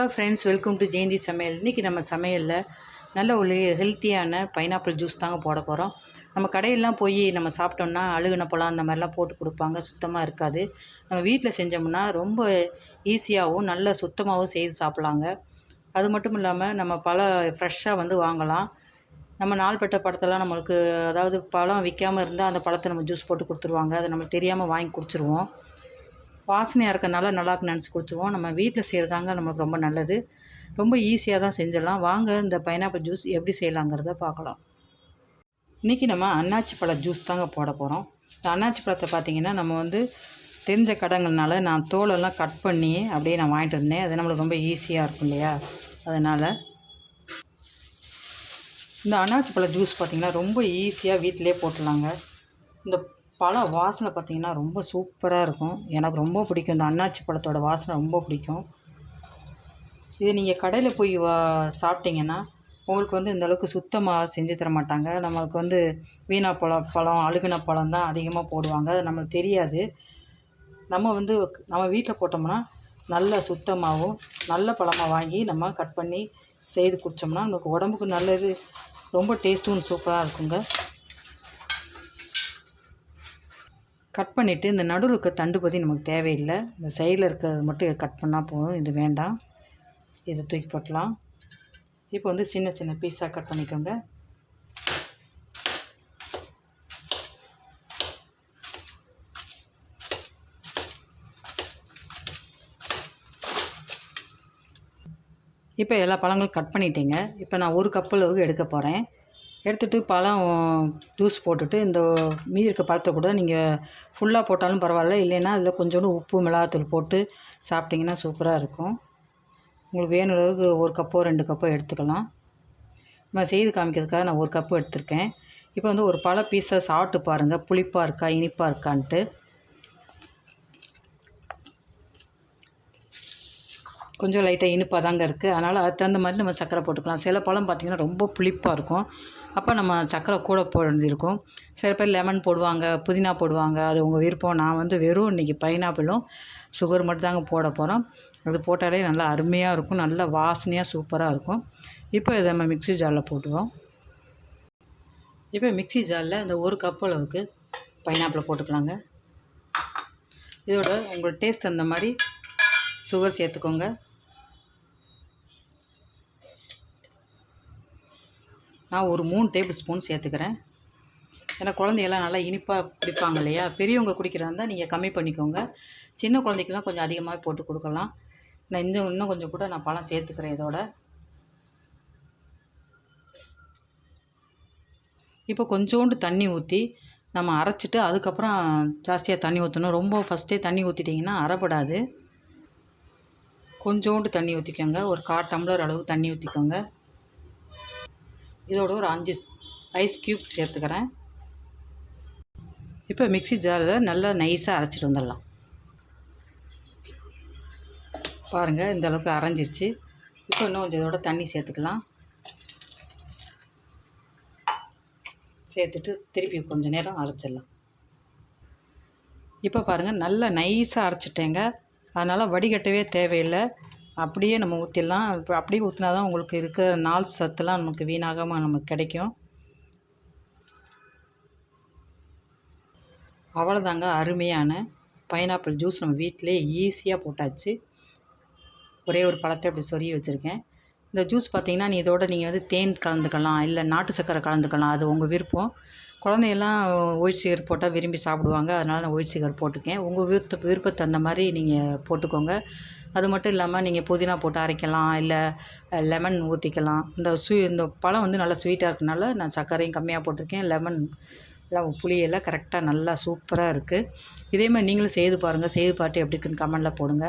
Hello friends welcome to Jayanthi சமையல் இன்றைக்கி நம்ம சமையலில் நல்ல ஒரு ஹெல்த்தியான பைனாப்பிள் ஜூஸ் தாங்க போட போகிறோம் நம்ம கடையெல்லாம் போய் நம்ம சாப்பிட்டோம்னா அழுகுன பழம் அந்த மாதிரிலாம் போட்டு கொடுப்பாங்க சுத்தமாக இருக்காது. நம்ம வீட்டில் செஞ்சோம்னா ரொம்ப ஈஸியாகவும் நல்ல சுத்தமாகவும் செய்து சாப்பிட்லாங்க. அது மட்டும் இல்லாமல் நம்ம பழம் ஃப்ரெஷ்ஷாக வந்து வாங்கலாம். நம்ம நாள்பட்ட பழத்தெல்லாம் நம்மளுக்கு அதாவது பழம் விற்காமல் இருந்தால் அந்த பழத்தை நம்ம ஜூஸ் போட்டு கொடுத்துருவாங்க. அதை நம்மளுக்கு தெரியாமல் வாங்கி குடிச்சிருவோம். வாசனையாக இருக்கனால நல்லா இருக்குன்னு நினச்சி குடிச்சிருவோம். நம்ம வீட்டில் செய்கிறதாங்க நம்மளுக்கு ரொம்ப நல்லது. ரொம்ப ஈஸியாக தான் செஞ்சிடலாம். வாங்க இந்த பைனாப்பிள் ஜூஸ் எப்படி செய்யலாங்கிறத பார்க்கலாம். இன்றைக்கி நம்ம அன்னாச்சி பழ ஜூஸ் தாங்க போட போகிறோம் இந்த அன்னாச்சி பழத்தை பார்த்திங்கன்னா நம்ம வந்து தெரிஞ்ச கடைங்கள்னால நான் தோலெல்லாம் கட் பண்ணி அப்படியே நான் வாங்கிட்டு வந்தேன். அது நம்மளுக்கு ரொம்ப ஈஸியாக இருக்கும் இல்லையா? அதனால் இந்த அன்னாச்சி பழ ஜூஸ் பார்த்திங்கன்னா ரொம்ப ஈஸியாக வீட்டிலே போட்டுடலாங்க. இந்த பழ வாசனை பார்த்திங்கன்னா ரொம்ப சூப்பராக இருக்கும். எனக்கு ரொம்ப பிடிக்கும். இந்த அன்னாச்சி பழத்தோட வாசனை ரொம்ப பிடிக்கும். இது நீங்கள் கடையில் போய் வா சாப்பிட்டீங்கன்னா உங்களுக்கு வந்து இந்த அளவுக்கு சுத்தமாக செஞ்சு தர மாட்டாங்க. நம்மளுக்கு வந்து வீணா பழம் பழம் அழுகுன பழம் தான் அதிகமாக போடுவாங்க. அது நம்மளுக்கு தெரியாது. நம்ம வந்து நம்ம வீட்டில் போட்டோம்னா நல்ல சுத்தமாகவும் நல்ல பழமாக வாங்கி நம்ம கட் பண்ணி செய்து குடித்தோம்னா நமக்கு உடம்புக்கு நல்லது. ரொம்ப டேஸ்ட்டும் சூப்பராக இருக்குங்க. கட் பண்ணிவிட்டு இந்த நடுவில் இருக்க தண்டு பற்றி நமக்கு தேவையில்லை. இந்த சைடில் இருக்கிறது மட்டும் கட் பண்ணால் போதும். இது வேண்டாம். இதை தூக்கி போட்டலாம். இப்போ வந்து சின்ன சின்ன பீஸாக கட் பண்ணிக்கோங்க. இப்போ எல்லா பழங்களும் கட் பண்ணிட்டேங்க. இப்போ நான் ஒரு கப் அளவுக்கு எடுக்க போகிறேன் எடுத்துகிட்டு பழம் ஜூஸ் போட்டுட்டு இந்த மீதி இருக்க பழத்தை கூட நீங்கள் ஃபுல்லாக போட்டாலும் பரவாயில்ல. இல்லைன்னா அதில் கொஞ்சோண்டு உப்பு மிளகாத்தூள் போட்டு சாப்பிட்டிங்கன்னா சூப்பராக இருக்கும். உங்களுக்கு வேணும் அளவுக்கு ஒரு கப்போ ரெண்டு கப்போ எடுத்துக்கலாம். நான் செய்து காமிக்கிறதுக்காக நான் ஒரு கப்பு எடுத்திருக்கேன். இப்போ வந்து ஒரு பழ பீஸை சாப்பிட்டு பாருங்கள் புளிப்பாக இருக்கா இனிப்பாக இருக்கான்ட்டு. கொஞ்சம் லைட்டாக இனிப்பாக தாங்க இருக்குது அதனால் அதுக்கு தகுந்த மாதிரி நம்ம சர்க்கரை போட்டுக்கலாம். சில பழம் பார்த்திங்கன்னா ரொம்ப புளிப்பாக இருக்கும். அப்போ நம்ம சர்க்கரை கூட போடுறதிருக்கும் சில பேர் லெமன் போடுவாங்க புதினா போடுவாங்க. அது உங்கள் விருப்பம். நான் வந்து வெறும் இன்றைக்கி பைனாப்பிளும் சுகர் மட்டும் தாங்க போட போகிறோம் அது போட்டாலே நல்லா அருமையாக இருக்கும். நல்லா வாசனையாக சூப்பராக இருக்கும். இப்போ இதை நம்ம மிக்ஸி ஜாரில் போட்டுவோம் இப்போ மிக்ஸி ஜாரில் இந்த ஒரு கப் அளவுக்கு பைனாப்பிளை போட்டுக்கலாங்க. இதோட உங்களோட டேஸ்ட் அந்த மாதிரி சுகர் சேர்த்துக்கோங்க. நான் ஒரு மூணு டேபிள் ஸ்பூன் சேர்த்துக்கிறேன். ஏன்னா குழந்தையெல்லாம் நல்லா இனிப்பாக குடிப்பாங்க இல்லையா? பெரியவங்க குடிக்கிறதா இருந்தால் நீங்கள் கம்மி பண்ணிக்கோங்க. சின்ன குழந்தைக்கெல்லாம் கொஞ்சம் அதிகமாக போட்டு கொடுக்கலாம். நான் இன்னும் இன்னும் கொஞ்சம் கூட நான் பழம் சேர்த்துக்கிறேன் இதோட. இப்போ கொஞ்சோண்டு தண்ணி ஊற்றி நம்ம அரைச்சிட்டு அதுக்கப்புறம் ஜாஸ்தியாக தண்ணி ஊற்றணும் ரொம்ப ஃபஸ்ட்டே தண்ணி ஊற்றிட்டிங்கன்னா அரைப்படாது. கொஞ்சோண்டு தண்ணி ஊற்றிக்கோங்க ஒரு கால் டம்ளர் அளவு தண்ணி ஊற்றிக்கோங்க இதோட ஒரு அஞ்சு ஐஸ் க்யூப்ஸ் சேர்த்துக்கிறேன். இப்போ மிக்ஸி ஜாரில் நல்லா நைஸாக அரைச்சிட்டு வந்துடலாம். பாருங்கள் இந்த அளவுக்கு அரைஞ்சிருச்சு. இப்போ இன்னும் கொஞ்சம் இதோட தண்ணி சேர்த்துக்கலாம். சேர்த்துட்டு திருப்பி கொஞ்சம் நேரம் அரைச்சிடலாம். இப்போ பாருங்கள் நல்லா நைஸாக அரைச்சிட்டேங்க. அதனால் வடிகட்டவே தேவையில்லை. அப்படியே நம்ம ஊற்றிடலாம் இப்போ அப்படியே ஊற்றினா தான் உங்களுக்கு இருக்கிற நாள் சத்துலாம் நமக்கு வீணாகாமல் நமக்கு கிடைக்கும். அவ்வளோதாங்க அருமையான பைனாப்பிள் ஜூஸ் நம்ம வீட்டிலே ஈஸியாக போட்டாச்சு. ஒரே ஒரு பழத்தை அப்படி சொருகி வச்சுருக்கேன். இந்த ஜூஸ் பார்த்திங்கன்னா நீ இதோட நீங்கள் வந்து தேன் கலந்துக்கலாம் இல்லை நாட்டு சக்கரை கலந்துக்கலாம் அது உங்கள் விருப்பம். குழந்தையெல்லாம் ஒயிட் சுகர் போட்டால் விரும்பி சாப்பிடுவாங்க. அதனால் நான் ஒயிட் சுகர் போட்டிருக்கேன் உங்கள் விருத்த விருப்பத்தை அந்த மாதிரி நீங்கள் போட்டுக்கோங்க. அது மட்டும் இல்லாமல் நீங்கள் புதினா போட்டு அரைக்கலாம். இல்லை லெமன் ஊற்றிக்கலாம் இந்த ஸ்வீ இந்த பழம் வந்து நல்லா ஸ்வீட்டாக இருக்கனால நான் சர்க்கரையும் கம்மியாக போட்டிருக்கேன். லெமன் எல்லாம் புளியெல்லாம் கரெக்டாக நல்லா சூப்பராக இருக்குது இதே மாதிரி நீங்களும் செய்து பாருங்கள் செய்து பார்த்து எப்படி இருக்குன்னு கமெண்டில் போடுங்க.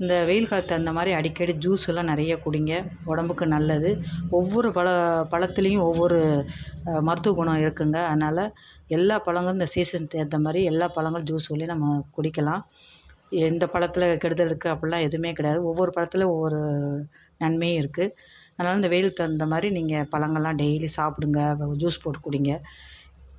இந்த வெயில் காலத்து அந்த மாதிரி அடிக்கடி ஜூஸ் எல்லாம் நிறைய குடிங்க. உடம்புக்கு நல்லது. ஒவ்வொரு பழ பழத்துலேயும் ஒவ்வொரு மருத்துவ குணம் இருக்குங்க. அதனால் எல்லா பழங்களும் இந்த சீசன் ஏற்ற மாதிரி எல்லா பழங்களும் ஜூஸ்களையும் நம்ம குடிக்கலாம். எந்த பழத்தில் கெடுதல் இருக்குது அப்படிலாம் எதுவுமே கிடையாது. ஒவ்வொரு பழத்தில் ஒவ்வொரு நன்மையும் இருக்குது அதனால் இந்த வெயில் தகுந்த மாதிரி நீங்கள் பழங்கள்லாம் டெய்லி சாப்பிடுங்க. ஜூஸ் போட்டு குடிங்க.